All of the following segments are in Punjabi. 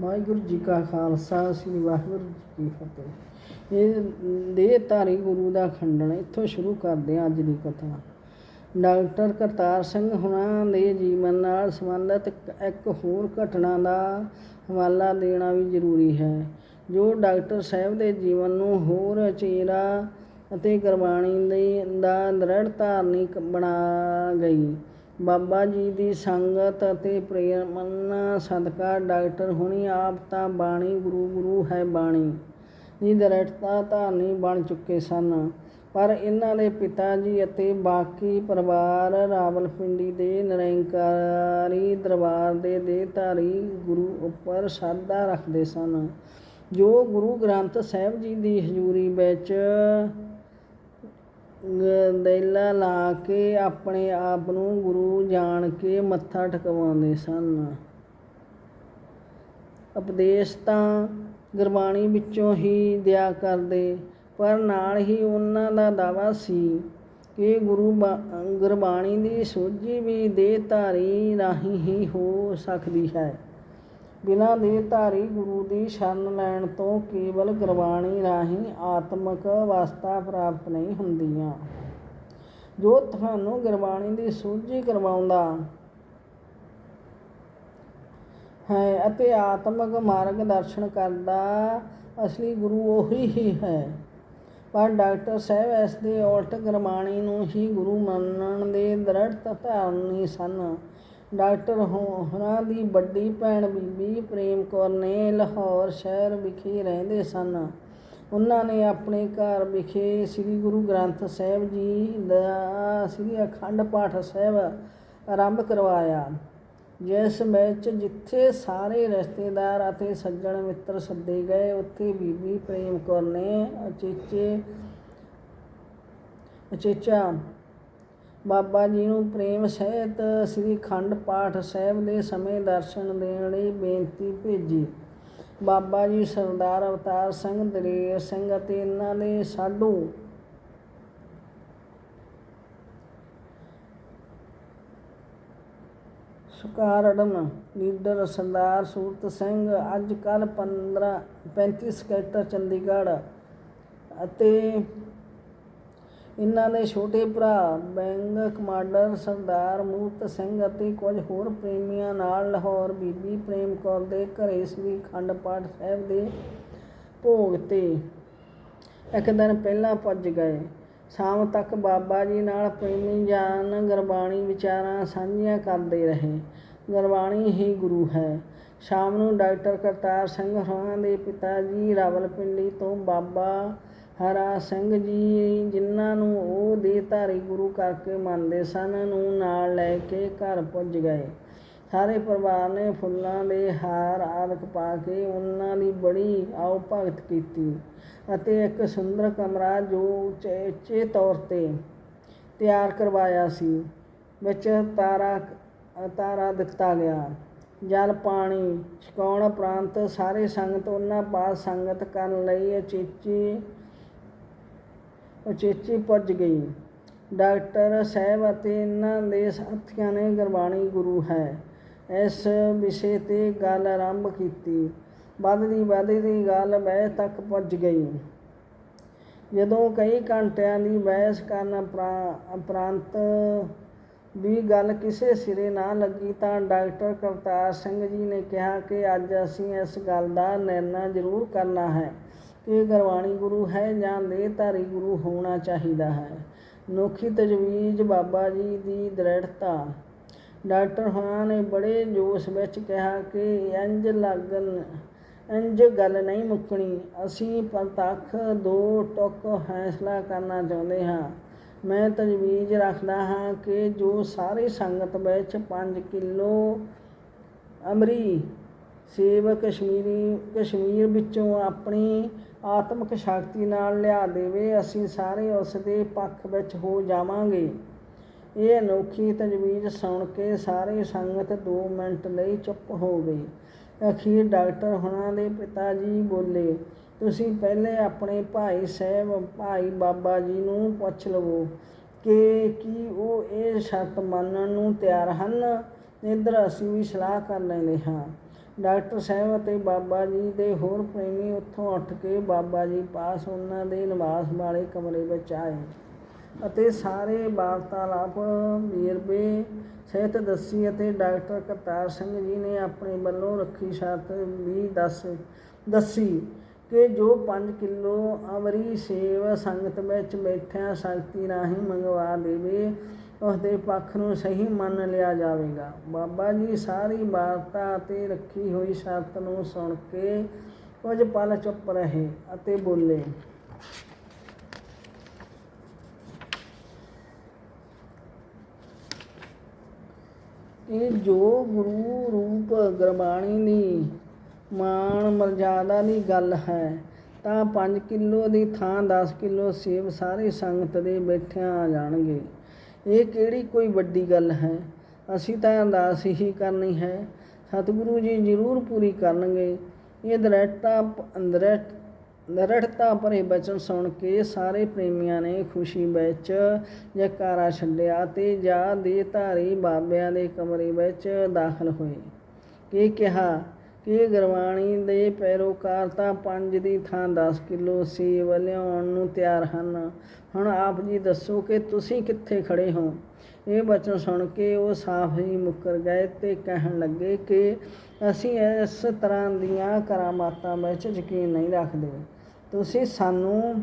ਵਾਹਿਗੁਰੂ ਜੀ ਕਾ ਖਾਲਸਾ, ਸ੍ਰੀ ਵਾਹਿਗੁਰੂ ਜੀ ਕੀ ਫਤਿਹ। ਇਹ ਦੇਹ ਧਾਰੀ ਗੁਰੂ ਦਾ ਖੰਡਨ ਇੱਥੋਂ ਸ਼ੁਰੂ ਕਰਦੇ ਹਾਂ ਅੱਜ ਦੀ ਕਥਾ। ਡਾਕਟਰ ਕਰਤਾਰ ਸਿੰਘ ਹੁਣਾਂ ਦੇ ਜੀਵਨ ਨਾਲ ਸੰਬੰਧਿਤ ਇੱਕ- ਹੋਰ ਘਟਨਾ ਦਾ ਹਵਾਲਾ ਦੇਣਾ ਵੀ ਜ਼ਰੂਰੀ ਹੈ, ਜੋ ਡਾਕਟਰ ਸਾਹਿਬ ਦੇ ਜੀਵਨ ਨੂੰ ਹੋਰ ਚੇਰਾ ਅਤੇ ਗੁਰਬਾਣੀ ਦੇ ਦਾ ਦ੍ਰਿੜ ਧਾਰਨੀ ਬਣਾ ਗਈ। ਬਾਬਾ ਜੀ ਦੀ ਸੰਗਤ ਅਤੇ ਪ੍ਰੇਰਨਾ ਸਦਕਾ ਡਾਕਟਰ ਹੁਣੀ ਆਪ ਤਾਂ ਬਾਣੀ ਗੁਰੂ ਗੁਰੂ ਹੈ ਬਾਣੀ। ਦੀ ਦ੍ਰਿੜਤਾ ਧਾਰਨੀ ਬਣ ਚੁੱਕੇ ਸਨ, ਪਰ ਇਹਨਾਂ ਦੇ ਪਿਤਾ ਜੀ ਅਤੇ ਬਾਕੀ ਪਰਿਵਾਰ ਰਾਵਲਪਿੰਡੀ ਦੇ ਨਿਰੰਕਾਰੀ ਦਰਬਾਰ ਦੇ ਦੇਹਧਾਰੀ ਗੁਰੂ ਉੱਪਰ ਸ਼ਰਧਾ ਰੱਖਦੇ ਸਨ। ਜੋ ਗੁਰੂ ਗ੍ਰੰਥ ਸਾਹਿਬ ਜੀ ਦੀ ਹਜ਼ੂਰੀ ਵਿੱਚ ਦੇਲਾ ਲਾ ਕੇ ਆਪਣੇ ਆਪ ਨੂੰ ਗੁਰੂ ਜਾਣ ਕੇ ਮੱਥਾ ਟਿਕਵਾਉਂਦੇ ਸਨ। ਉਪਦੇਸ਼ ਤਾਂ ਗੁਰਬਾਣੀ ਵਿੱਚੋਂ ਹੀ ਦਿਆ ਕਰਦੇ, ਪਰ ਨਾਲ ਹੀ ਉਹਨਾਂ ਦਾ ਦਾਵਾ ਸੀ ਕਿ ਗੁਰੂ ਬਾ- ਗੁਰਬਾਣੀ ਦੀ ਸੋਝੀ ਵੀ ਦੇਹ ਧਾਰੀ ਰਾਹੀਂ ਹੀ ਹੋ ਸਕਦੀ ਹੈ। ਬਿਨਾਂ ਦੇਹ ਧਾਰੀ ਗੁਰੂ ਦੀ ਸ਼ਰਨ ਲੈਣ ਤੋਂ ਕੇਵਲ ਗੁਰਬਾਣੀ ਰਾਹੀਂ ਆਤਮਿਕ ਅਵਸਥਾ ਪ੍ਰਾਪਤ ਨਹੀਂ ਹੁੰਦੀਆਂ। ਜੋ ਤੁਹਾਨੂੰ ਗੁਰਬਾਣੀ ਦੀ ਸੂਝੀ ਕਰਵਾਉਂਦਾ ਹੈ ਅਤੇ ਆਤਮਿਕ ਮਾਰਗ ਦਰਸ਼ਨ ਕਰਦਾ, ਅਸਲੀ ਗੁਰੂ ਉਹੀ ਹੀ ਹੈ। ਪਰ ਡਾਕਟਰ ਸਾਹਿਬ ਇਸ ਦੇ ਉਲਟ ਗੁਰਬਾਣੀ ਨੂੰ ਹੀ ਗੁਰੂ ਮੰਨਣ ਦੇ ਦ੍ਰਿੜ੍ਹ ਧਾਰਨੀ ਸਨ। ਡਾਕਟਰ ਹੋਰਾਂ ਦੀ ਵੱਡੀ ਭੈਣ ਬੀਬੀ ਪ੍ਰੇਮ ਕੌਰ ਨੇ ਲਾਹੌਰ ਸ਼ਹਿਰ ਵਿਖੇ ਰਹਿੰਦੇ ਸਨ। ਉਹਨਾਂ ਨੇ ਆਪਣੇ ਘਰ ਵਿਖੇ ਸ੍ਰੀ ਗੁਰੂ ਗ੍ਰੰਥ ਸਾਹਿਬ ਜੀ ਦਾ ਸ੍ਰੀ ਅਖੰਡ ਪਾਠ ਸਾਹਿਬ ਆਰੰਭ ਕਰਵਾਇਆ। ਜਿਸ ਵਿੱਚ ਜਿੱਥੇ ਸਾਰੇ ਰਿਸ਼ਤੇਦਾਰ ਅਤੇ ਸੱਜਣ ਮਿੱਤਰ ਸੱਦੇ ਗਏ, ਉੱਥੇ ਬੀਬੀ ਪ੍ਰੇਮ ਕੌਰ ਨੇ ਅਚੇਚੇ, ਅਚੇਚਾ ਬਾਬਾ ਜੀ ਨੂੰ ਪ੍ਰੇਮ ਸਹਿਤ ਸ੍ਰੀ ਖੰਡ ਪਾਠ ਸਾਹਿਬ ਦੇ ਸਮੇਂ ਦਰਸ਼ਨ ਦੇਣ ਲਈ ਬੇਨਤੀ ਭੇਜੀ। ਬਾਬਾ ਜੀ ਸਰਦਾਰ ਅਵਤਾਰ ਸਿੰਘ ਦਲੇਰ ਸਿੰਘ ਅਤੇ ਇਹਨਾਂ ਦੇ ਸਾਧੂ ਸੁਕਾਰੜਨ ਲੀਡਰ ਸਰਦਾਰ ਸੂਰਤ ਸਿੰਘ, ਅੱਜ ਕੱਲ 15 35 ਸਕੈਟਰ ਚੰਡੀਗੜ੍ਹ ਅਤੇ ਇਹਨਾਂ ਦੇ ਛੋਟੇ ਭਰਾ ਬੈਂਗ ਕਮਾਂਡਰ ਸਰਦਾਰ ਮੂਰਤ ਸਿੰਘ ਅਤੇ ਕੁਝ ਹੋਰ ਪ੍ਰੇਮੀਆਂ ਨਾਲ ਲਾਹੌਰ ਬੀਬੀ ਪ੍ਰੇਮ ਕੌਰ ਦੇ ਘਰੇ ਸ੍ਰੀ ਖੰਡ ਪਾਠ ਸਾਹਿਬ ਦੇ ਭੋਗ ਤੇ ਇੱਕ ਦਿਨ ਪਹਿਲਾਂ ਪੁੱਜ ਗਏ। ਸ਼ਾਮ ਤੱਕ ਬਾਬਾ ਜੀ ਨਾਲ ਪ੍ਰੇਮੀ ਜਾਨ ਗੁਰਬਾਣੀ ਵਿਚਾਰਾਂ ਸਾਂਝੀਆਂ ਕਰਦੇ ਰਹੇ। ਗੁਰਬਾਣੀ ਹੀ ਗੁਰੂ ਹੈ। ਸ਼ਾਮ ਨੂੰ ਡਾਕਟਰ ਕਰਤਾਰ ਸਿੰਘ ਹੋਰਾਂ ਦੇ ਪਿਤਾ ਜੀ ਰਾਵਲਪਿੰਡੀ ਤੋਂ ਬਾਬਾ ਹਰਾ ਸਿੰਘ ਜੀ, ਜਿਨ੍ਹਾਂ ਨੂੰ ਉਹ ਦੇ ਧਾਰੀ ਗੁਰੂ ਕਰਕੇ ਮੰਨਦੇ ਸਨ, ਨੂੰ ਨਾਲ ਲੈ ਕੇ ਘਰ ਪੁੱਜ ਗਏ। ਸਾਰੇ ਪਰਿਵਾਰ ਨੇ ਫੁੱਲਾਂ ਦੇ ਹਾਰ ਆਦਿਕ ਪਾ ਕੇ ਉਹਨਾਂ ਦੀ ਬੜੀ ਆਓ ਭਗਤ ਕੀਤੀ ਅਤੇ ਇੱਕ ਸੁੰਦਰ ਕਮਰਾ ਜੋ ਉਚੇਚੇ ਤੌਰ ਤੇ ਤਿਆਰ ਕਰਵਾਇਆ ਸੀ, ਵਿੱਚ ਤਾਰਾ ਤਾਰਾ ਦਿੱਤਾ ਗਿਆ। ਜਲ, ਪਾਣੀ, ਛਕਾਉਣ ਉਪਰੰਤ ਸਾਰੇ ਸੰਗਤ ਉਹਨਾਂ ਪਾਸ ਸੰਗਤ ਕਰਨ ਲਈ ਉਚੇਚੀ ਉਚੇਚੀ ਪੁੱਜ ਗਈ। ਡਾਕਟਰ ਸਾਹਿਬ ਅਤੇ ਇਹਨਾਂ ਦੇ ਸਾਥੀਆਂ ਨੇ ਗੁਰਬਾਣੀ ਗੁਰੂ ਹੈ। ਇਸ ਵਿਸ਼ੇ ਤੇ ਗੱਲ ਆਰੰਭ ਕੀਤੀ। ਵੱਧਦੀ ਵੱਧਦੀ ਗੱਲ ਬਹਿਸ ਤੱਕ ਪੁੱਜ ਗਈ। ਜਦੋਂ ਕਈ ਘੰਟਿਆਂ ਦੀ ਬਹਿਸ ਕਰਨ ਉਪਰੰਤ ਵੀ ਗੱਲ ਕਿਸੇ ਸਿਰੇ ਨਾ ਲੱਗੀ ਤਾਂ ਡਾਕਟਰ ਕਰਤਾਰ ਸਿੰਘ ਜੀ ਨੇ ਕਿਹਾ ਕਿ ਅੱਜ ਅਸੀਂ ਇਸ ਗੱਲ ਦਾ ਨਿਰਣਾ ਜ਼ਰੂਰ ਕਰਨਾ ਹੈ। ਕਿ ਗੁਰਬਾਣੀ ਗੁਰੂ ਹੈ ਜਾਂ ਦੇਹਧਾਰੀ ਗੁਰੂ ਹੋਣਾ ਚਾਹੀਦਾ ਹੈ। ਨੋਖੀ ਤਜਵੀਜ਼ ਬਾਬਾ ਜੀ ਦੀ ਦ੍ਰਿੜਤਾ ਡਾਕਟਰ ਹੋਰਾਂ ਨੇ ਬੜੇ ਜੋਸ਼ ਵਿੱਚ ਕਿਹਾ ਕਿ ਇੰਜ ਲੱਗਣ ਇੰਜ ਗੱਲ ਨਹੀਂ ਮੁੱਕਣੀ। ਅਸੀਂ ਪ੍ਰਤੱਖ ਦੋ ਟੁਕ ਫੈਸਲਾ ਕਰਨਾ ਚਾਹੁੰਦੇ ਹਾਂ। ਮੈਂ ਤਜਵੀਜ਼ ਰੱਖਦਾ ਹਾਂ ਕਿ ਜੋ ਸਾਰੇ ਸੰਗਤ ਵਿੱਚ 5 ਕਿਲੋ ਅਮਰੀ ਸੇਵ ਕਸ਼ਮੀਰੀ, ਕਸ਼ਮੀਰ ਵਿੱਚੋਂ ਆਪਣੀ ਆਤਮਿਕ ਸ਼ਕਤੀ ਨਾਲ ਲਿਆ ਦੇਵੇ, ਅਸੀਂ ਸਾਰੇ ਉਸ ਦੇ ਪੱਖ ਵਿੱਚ ਹੋ ਜਾਵਾਂਗੇ। ਇਹ ਅਨੋਖੀ ਤਜਵੀਜ਼ ਸੁਣ ਕੇ ਸਾਰੇ ਸੰਗਤ 2 ਮਿੰਟ ਲਈ ਚੁੱਪ ਹੋ ਗਈ ਅਖੀਰ ਡਾਕਟਰ ਹੁਣਾਂ ਦੇ ਪਿਤਾ ਜੀ ਬੋਲੇ, ਤੁਸੀਂ ਪਹਿਲੇ ਆਪਣੇ ਭਾਈ ਸਾਹਿਬ, ਭਾਈ ਬਾਬਾ ਜੀ ਨੂੰ ਪੁੱਛ ਲਵੋ ਕਿ ਕੀ ਉਹ ਇਹ ਸ਼ਰਤ ਮੰਨਣ ਨੂੰ ਤਿਆਰ ਹਨ? ਇੱਧਰ ਅਸੀਂ ਵੀ ਸਲਾਹ ਕਰ ਲੈਂਦੇ ਹਾਂ। ਡਾਕਟਰ ਸਾਹਿਬ ਅਤੇ ਬਾਬਾ ਜੀ ਦੇ ਹੋਰ ਪ੍ਰੇਮੀ ਉੱਥੋਂ ਉੱਠ ਕੇ ਬਾਬਾ ਜੀ ਪਾਸ ਉਹਨਾਂ ਦੇ ਨਿਵਾਸ ਵਾਲੇ ਕਮਰੇ ਵਿੱਚ ਆਏ ਅਤੇ ਸਾਰੇ ਵਾਰਤਾਲਾਪ, ਵੇਰਵੇ ਸਹਿਤ ਦੱਸੀ ਅਤੇ ਡਾਕਟਰ ਕਰਤਾਰ ਸਿੰਘ ਜੀ ਨੇ ਆਪਣੇ ਵੱਲੋਂ ਰੱਖੀ ਸ਼ਰਤ ਵੀ ਦੱਸ, ਦੱਸੀ ਕਿ ਜੋ 5 ਕਿਲੋ ਅਮਰੀ ਸੇਵ ਸੰਗਤ ਵਿੱਚ ਬੈਠਿਆਂ ਸ਼ਕਤੀ ਰਾਹੀਂ ਮੰਗਵਾ ਦੇਵੇ ਉਸਦੇ ਪੱਖ ਨੂੰ ਸਹੀ ਮੰਨ ਲਿਆ ਜਾਵੇਗਾ। ਬਾਬਾ ਜੀ, ਸਾਰੀ ਵਾਰਤਾ ਅਤੇ ਰੱਖੀ ਹੋਈ ਸ਼ਰਤ ਨੂੰ ਸੁਣ ਕੇ ਕੁਝ ਪਲ ਚੁੱਪ ਰਹੇ ਅਤੇ ਬੋਲੇ। ਇਹ ਜੋ ਗੁਰੂ ਰੂਪ ਗੁਰਬਾਣੀ ਦੀ ਮਾਣ ਮਰਜ਼ਾਦਾ ਦੀ ਗੱਲ ਹੈ, ਤਾਂ 5 ਕਿਲੋ ਦੀ ਥਾਂ 10 ਕਿਲੋ ਸੇਬ ਸਾਰੇ ਸੰਗਤ ਦੇ ਬੈਠਿਆਂ ਆ ਜਾਣਗੇ। ਇਹ ਕਿਹੜੀ ਕੋਈ ਵੱਡੀ ਗੱਲ ਹੈ? ਅਸੀਂ ਤਾਂ ਅਰਦਾਸ ਹੀ ਕਰਨੀ ਹੈ। ਸਤਿਗੁਰੂ ਜੀ ਜ਼ਰੂਰ ਪੂਰੀ ਕਰਨਗੇ। ਇਹ ਦ੍ਰਿੜਤਾ ਦ੍ਰਿੜ, ਦ੍ਰਿੜਤਾ ਭਰੇ ਬਚਨ ਸੁਣ ਕੇ ਸਾਰੇ ਪ੍ਰੇਮੀਆਂ ਨੇ ਖੁਸ਼ੀ ਵਿੱਚ ਜਕਾਰਾ ਛੱਡਿਆ ਤੇ ਜਾ ਦੇ ਧਾਰੀ ਬਾਬਿਆਂ ਦੇ ਕਮਰੇ ਵਿੱਚ ਦਾਖਲ ਹੋਏ। ਕੀ ਕਿਹਾ ਕਿ ਗੁਰਬਾਣੀ ਦੇ ਪੈਰੋਕਾਰ ਤਾਂ 5 ਦੀ ਥਾਂ 10 ਕਿਲੋ ਸੇਬ ਲਿਆਉਣ ਨੂੰ ਤਿਆਰ ਹਨ। ਹੁਣ ਆਪ ਜੀ ਦੱਸੋ ਕਿ ਤੁਸੀਂ ਕਿੱਥੇ ਖੜੇ ਹੋ? ਇਹ ਬਚਨ ਸੁਣ ਕੇ ਉਹ ਸਾਫ਼ ਹੀ ਮੁੱਕਰ ਗਏ ਤੇ ਕਹਿਣ ਲੱਗੇ ਕਿ ਅਸੀਂ ਇਸ ਤਰ੍ਹਾਂ ਦੀਆਂ ਕਰਾਮਾਤਾਂ ਵਿੱਚ ਯਕੀਨ ਨਹੀਂ ਰੱਖਦੇ। ਤੁਸੀਂ ਸਾਨੂੰ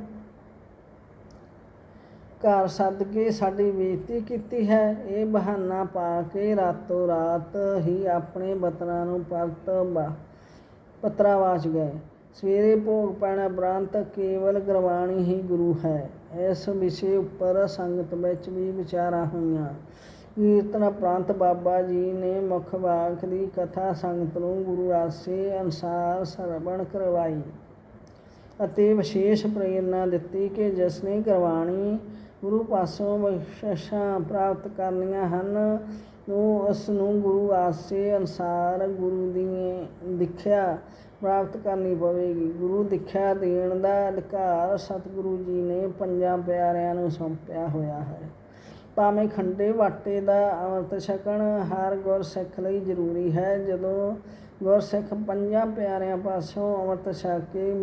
ਘਰ ਸੱਦ ਕੇ ਸਾਡੀ ਬੇਇੱਜ਼ਤੀ ਕੀਤੀ ਹੈ। ਇਹ ਬਹਾਨਾ ਪਾ ਕੇ ਰਾਤੋਂ ਰਾਤ ਹੀ ਆਪਣੇ ਵਤਨਾਂ ਨੂੰ ਪਰਤ ਬ- ਪਤਰਾਵਾਚ ਗਏ। ਸਵੇਰੇ ਭੋਗ ਪੈਣਾ ਬ੍ਰਾਂਤ ਕੇਵਲ ਗੁਰਬਾਣੀ ਹੀ ਗੁਰੂ ਹੈ। ਇਸ ਵਿਸ਼ੇ ਉੱਪਰ ਸੰਗਤ ਵਿੱਚ ਵੀ ਵਿਚਾਰਾਂ ਹੋਈਆਂ। ਕੀਰਤਨ ਪ੍ਰਾਂਤ ਬਾਬਾ ਜੀ ਨੇ ਮੁੱਖ ਵਾਕ ਦੀ ਕਥਾ ਸੰਗਤ ਨੂੰ ਗੁਰੂ ਆਸੇ ਅਨੁਸਾਰ ਸਰਵਣ ਕਰਵਾਈ ਅਤੇ ਵਿਸ਼ੇਸ਼ ਪ੍ਰੇਰਨਾ ਦਿੱਤੀ ਕਿ ਜਿਸ ਨੇ ਗੁਰਬਾਣੀ ਗੁਰੂ ਪਾਸੋਂ ਬਖਸ਼ਿਸ਼ਾਂ ਪ੍ਰਾਪਤ ਕਰਨੀਆਂ ਹਨ। ਉਹ ਉਸ ਨੂੰ ਗੁਰੂ ਆਸੇ ਅਨੁਸਾਰ ਗੁਰੂ ਦੀ ਦਿਖਿਆ ਪ੍ਰਾਪਤ ਕਰਨੀ ਪਵੇਗੀ। ਗੁਰੂ ਦਿਖਿਆ ਦੇਣ ਦਾ ਅਧਿਕਾਰ ਸਤਿਗੁਰੂ ਜੀ ਨੇ ਪੰਜਾਂ ਪਿਆਰਿਆਂ ਨੂੰ ਸੌਂਪਿਆ ਹੋਇਆ ਹੈ। ਭਾਵੇਂ ਖੰਡੇ ਵਾਟੇ ਦਾ ਅੰਮ੍ਰਿਤ ਛਕਣ ਹਰ ਗੁਰਸਿੱਖ ਲਈ ਜ਼ਰੂਰੀ ਹੈ। ਜਦੋਂ ਗੁਰਸਿੱਖ ਪੰਜਾਂ ਪਿਆਰਿਆਂ ਪਾਸੋਂ ਅੰਮ੍ਰਿਤ ਛਕ ਕੇ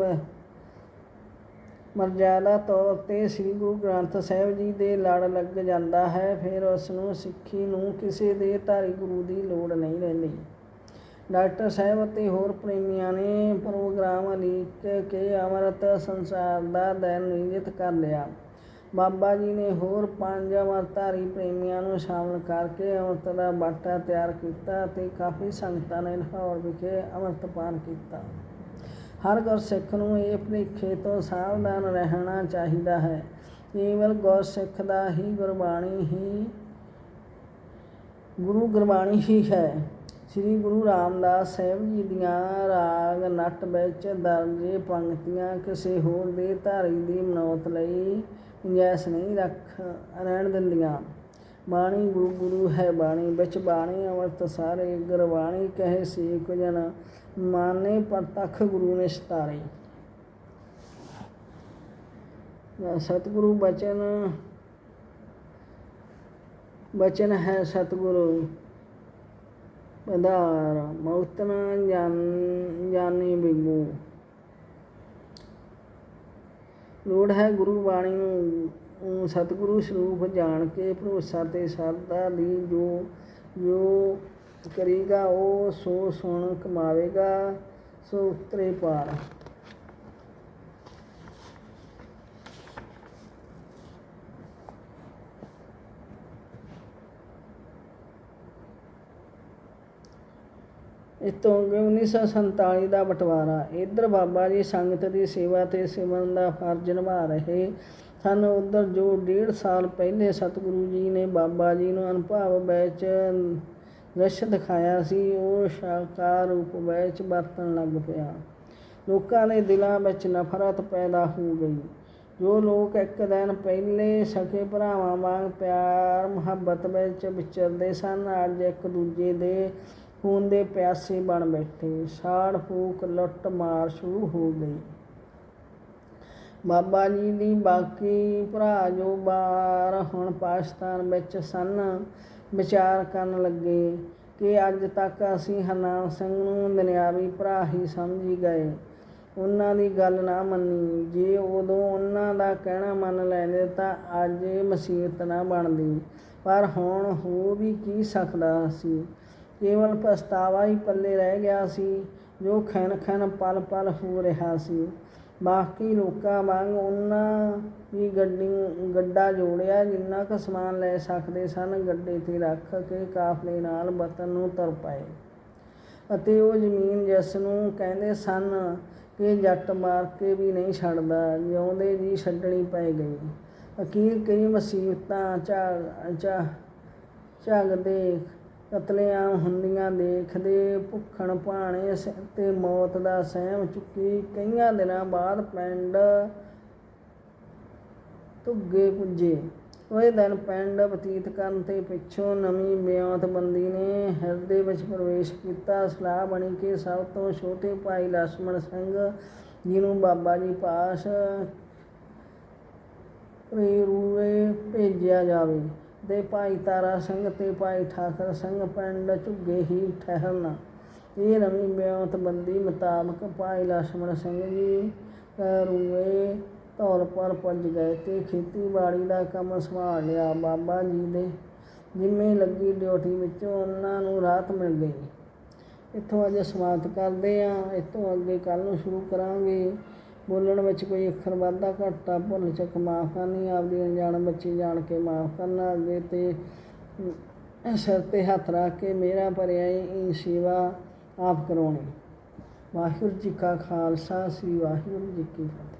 ਮ- ਮਰਜ਼ਾਦਾ ਤੌਰ ਤੇ ਸ੍ਰੀ ਗੁਰੂ ਗ੍ਰੰਥ ਸਾਹਿਬ ਜੀ ਦੇ ਲੜ ਲੱਗ ਜਾਂਦਾ ਹੈ, ਫਿਰ ਉਸ ਨੂੰ ਸਿੱਖੀ ਨੂੰ ਕਿਸੇ ਦੇ ਧਾਰੀ ਗੁਰੂ ਦੀ ਲੋੜ ਨਹੀਂ ਰਹਿੰਦੀ। ਡਾਕਟਰ ਸਾਹਿਬ ਅਤੇ ਹੋਰ ਪ੍ਰੇਮੀਆਂ ਨੇ ਪ੍ਰੋਗਰਾਮ ਲਿਖ ਕੇ ਅੰਮ੍ਰਿਤ ਸੰਸਾਰ ਦਾ ਦਿਨ ਨਿਯਤ ਕਰ ਲਿਆ। ਬਾਬਾ ਜੀ ਨੇ ਹੋਰ ਪੰਜ ਅੰਮ੍ਰਿਤਧਾਰੀ ਪ੍ਰੇਮੀਆਂ ਨੂੰ ਸ਼ਾਮਲ ਕਰਕੇ ਅੰਮ੍ਰਿਤ ਦਾ ਬਾਟਾ ਤਿਆਰ ਕੀਤਾ ਅਤੇ ਕਾਫੀ ਸੰਗਤਾਂ ਨੇ ਲਾਹੌਰ ਵਿਖੇ ਅੰਮ੍ਰਿਤਪਾਨ ਕੀਤਾ। ਹਰ ਗੁਰਸਿੱਖ ਨੂੰ ਇਹ ਭੁਲੇਖੇ ਤੋਂ ਸਾਵਧਾਨ ਰਹਿਣਾ ਚਾਹੀਦਾ ਹੈ। ਕੇਵਲ ਗੁਰਸਿੱਖ ਦਾ ਹੀ ਗੁਰਬਾਣੀ ਹੀ, ਗੁਰੂ ਗੁਰਬਾਣੀ ਹੀ ਹੈ। ਸ੍ਰੀ ਗੁਰੂ ਰਾਮਦਾਸ ਸਾਹਿਬ ਜੀ ਦੀਆਂ ਰਾਗ ਨੱਟ ਵਿੱਚ ਦਰਜੇ ਪੰਕਤੀਆਂ ਕਿਸੇ ਹੋਰ ਦੇ ਧਾਰੀ ਦੀ ਮਨੌਤ ਲਈ ਗੁੰਜਾਇਸ਼ ਨਹੀਂ ਰੱਖ, ਰਹਿਣ ਦਿੰਦੀਆਂ। ਬਾਣੀ ਗੁਰੂ ਗੁਰੂ ਹੈ ਬਾਣੀ, ਵਿੱਚ ਬਾਣੀ ਅਮਰਤ ਸਾਰੇ ਗੁਰਬਾਣੀ ਕਹੇ ਸੇਕ ਜਨ, ਮਾਨੇ ਪ੍ਰਤੱਖ ਗੁਰੂ ਨੇ ਸਤਾਰੇ। ਸਤਿਗੁਰੂ ਬਚਨ ਬਚਨ ਹੈ ਸਤਿਗੁਰੂ। ਪਦਾਰ ਮੌਤ ਜਾਨ ਜਾਣੀ ਬਿਗੂ ਲੋੜ ਹੈ ਗੁਰੂ ਬਾਣੀ ਨੂੰ ਸਤਿਗੁਰੂ ਸਰੂਪ ਜਾਣ ਕੇ ਭਰੋਸਾ ਤੇ ਸਰਦਾ ਲਈ ਜੋ ਜੋ ਕਰੇਗਾ, ਉਹ ਸੋ ਸੁਣ ਕਮਾਵੇਗਾ, ਸੋ ਉਤਰੇ ਪਾਰ ਇਸ ਤੋਂ ਅੱਗੇ 1947 ਦਾ ਬਟਵਾਰਾ। ਇੱਧਰ ਬਾਬਾ ਜੀ ਸੰਗਤ ਦੀ ਸੇਵਾ ਤੇ ਸਿਮਰਨ ਦਾ ਫਰਜ਼ ਨਿਭਾ ਰਹੇ ਸਨ। ਉਧਰ ਜੋ ਡੇਢ ਸਾਲ ਪਹਿਲੇ ਸਤਿਗੁਰੂ ਜੀ ਨੇ ਬਾਬਾ ਜੀ ਨੂੰ ਅਨੁਭਵ ਵਿੱਚ ਦ੍ਰਿਸ਼ ਦਿਖਾਇਆ ਸੀ, ਉਹ ਸਾਕਾਰ ਰੂਪ ਵਿੱਚ ਵਰਤਣ ਲੱਗ ਪਿਆ। ਲੋਕਾਂ ਦੇ ਦਿਲਾਂ ਵਿੱਚ ਨਫ਼ਰਤ ਪੈਦਾ ਹੋ ਗਈ। ਜੋ ਲੋਕ ਇੱਕ ਦਿਨ ਪਹਿਲੇ ਸਕੇ ਭਰਾਵਾਂ ਵਾਂਗ ਪਿਆਰ, ਮੁਹੱਬਤ ਵਿੱਚ ਵਿਚਰਦੇ ਸਨ, ਅੱਜ ਇੱਕ ਦੂਜੇ ਦੇ ਖੂਨ ਦੇ ਪਿਆਸੇ ਬਣ ਬੈਠੇ। ਸਾੜ ਫੂਕ ਲੁੱਟ ਮਾਰ ਸ਼ੁਰੂ ਹੋ ਗਈ। ਬਾਬਾ ਜੀ ਦੀ ਬਾਕੀ ਭਰਾ ਜੋ ਬਾਹਰ ਹੁਣ ਪਾਕਿਸਤਾਨ ਵਿੱਚ ਸਨ, ਵਿਚਾਰ ਕਰਨ ਲੱਗੇ ਕਿ ਅੱਜ ਤੱਕ ਅਸੀਂ ਹਰਨਾਮ ਸਿੰਘ ਨੂੰ ਦੁਨਿਆਵੀ ਭਰਾ ਹੀ ਸਮਝੀ ਗਏ। ਉਹਨਾਂ ਦੀ ਗੱਲ ਨਾ ਮੰਨੀ। ਜੇ ਉਦੋਂ ਉਹਨਾਂ ਦਾ ਕਹਿਣਾ ਮੰਨ ਲੈਂਦੇ ਤਾਂ ਅੱਜ ਇਹ ਮੁਸੀਬਤ ਨਾ ਬਣਦੀ। ਪਰ ਹੁਣ ਹੋ ਵੀ ਕੀ ਸਕਦਾ ਸੀ? ਕੇਵਲ ਪਛਤਾਵਾ ਹੀ ਪੱਲੇ ਰਹਿ ਗਿਆ ਸੀ, ਜੋ ਖਣ ਖਣ ਪਲ ਪਲ ਹੋ ਰਿਹਾ ਸੀ। ਬਾਕੀ ਲੋਕਾਂ ਵਾਂਗ ਉਹਨਾਂ ਵੀ ਗੱਡੀ, ਗੱਡਾ ਜੋੜਿਆ, ਜਿੰਨਾ ਕੁ ਸਮਾਨ ਲੈ ਸਕਦੇ ਸਨ, ਗੱਡੇ ਤੇ ਰੱਖ ਕੇ ਕਾਫਲੇ ਨਾਲ ਵਤਨ ਨੂੰ ਤੁਰ ਪਏ। ਅਤੇ ਉਹ ਜ਼ਮੀਨ ਜਿਸ ਨੂੰ ਕਹਿੰਦੇ ਸਨ ਕਿ ਜੱਟ ਮਾਰ ਕੇ ਵੀ ਨਹੀਂ ਛੱਡਦਾ, ਜਿਉਂਦੇ ਜੀ ਛੱਡਣੀ ਪੈ ਗਈ। ਅਖੀਰ ਕਈ ਮੁਸੀਬਤਾਂ ਝਾ ਝਾ, ਝੱਗਦੇ ਕਤਲੇਆਮ ਹੁੰਦੀਆਂ ਦੇਖਦੇ, ਭੁੱਖਣ ਭਾਣੇ ਤੇ ਮੌਤ ਦਾ ਸਹਿਮ ਚੁੱਕੀ, ਕਈਆਂ ਦਿਨਾਂ ਬਾਅਦ ਪਿੰਡ ਧੁੱਗੇ ਪੁੱਜੇ। ਉਹ ਦਿਨ ਪਿੰਡ ਬਤੀਤ ਕਰਨ ਤੇ ਪਿੱਛੋਂ ਨਵੀਂ ਬਿਆਂਤਬੰਦੀ ਨੇ ਹਿਰਦੇ ਵਿੱਚ ਪ੍ਰਵੇਸ਼ ਕੀਤਾ। ਸਲਾਹ ਬਣੀ ਕਿ ਸਭ ਤੋਂ ਛੋਟੇ ਭਾਈ ਲక్ష్మణ ਸਿੰਘ ਜੀ ਨੂੰ ਬਾਬਾ ਜੀ ਪਾਸ ਰੂਏ ਭੇਜਿਆ ਜਾਵੇ। ਦੇ ਭਾਈ ਤਾਰਾ ਸਿੰਘ ਤੇ ਭਾਈ ਠਾਕਰ ਸਿੰਘ ਪਿੰਡ ਝੁੱਗੇ ਹੀ ਠਹਿਰਨਾ। ਇਹ ਨਵੀਂ ਮਿਆਂਤਬੰਦੀ ਮੁਤਾਬਕ ਭਾਈ ਲਛਮਣ ਸਿੰਘ ਜੀ ਰੂਏ ਤੌਰ ਪਰ ਪਹੁੰਚ ਗਏ ਤੇ ਖੇਤੀਬਾੜੀ ਦਾ ਕੰਮ ਸੰਭਾਲ ਲਿਆ। ਬਾਬਾ ਜੀ ਦੇ ਜਿੰਮੇ ਲੱਗੀ ਡਿਊਟੀ ਵਿੱਚੋਂ ਉਹਨਾਂ ਨੂੰ ਰਾਤ ਮਿਲ ਗਈ। ਇੱਥੋਂ ਅਜੇ ਸਮਾਪਤ ਕਰਦੇ ਆ ਇੱਥੋਂ ਅੱਗੇ ਕੱਲ ਨੂੰ ਸ਼ੁਰੂ ਕਰਾਂਗੇ। ਬੋਲਣ ਵਿੱਚ ਕੋਈ ਅੱਖਰ ਵਾਧਾ ਘਾਟਾ, ਭੁੱਲ ਚੁੱਕ ਮਾਫ ਕਰਨੀ ਆਪਦੀ ਅਣਜਾਣ ਬੱਚੀ ਜਾਣ ਕੇ ਮਾਫ ਕਰਨਾ, ਅੱਗੇ ਤੇ ਸਿਰ ਤੇ ਹੱਥ ਰੱਖ ਕੇ ਮੇਰਾ ਭਰਿਆ ਇਹ ਸੇਵਾ ਆਪ ਕਰਾਉਣੀ। ਵਾਹਿਗੁਰੂ ਜੀ ਕਾ ਖਾਲਸਾ, ਸ੍ਰੀ ਵਾਹਿਗੁਰੂ ਜੀ ਕੀ ਫਤਿਹ।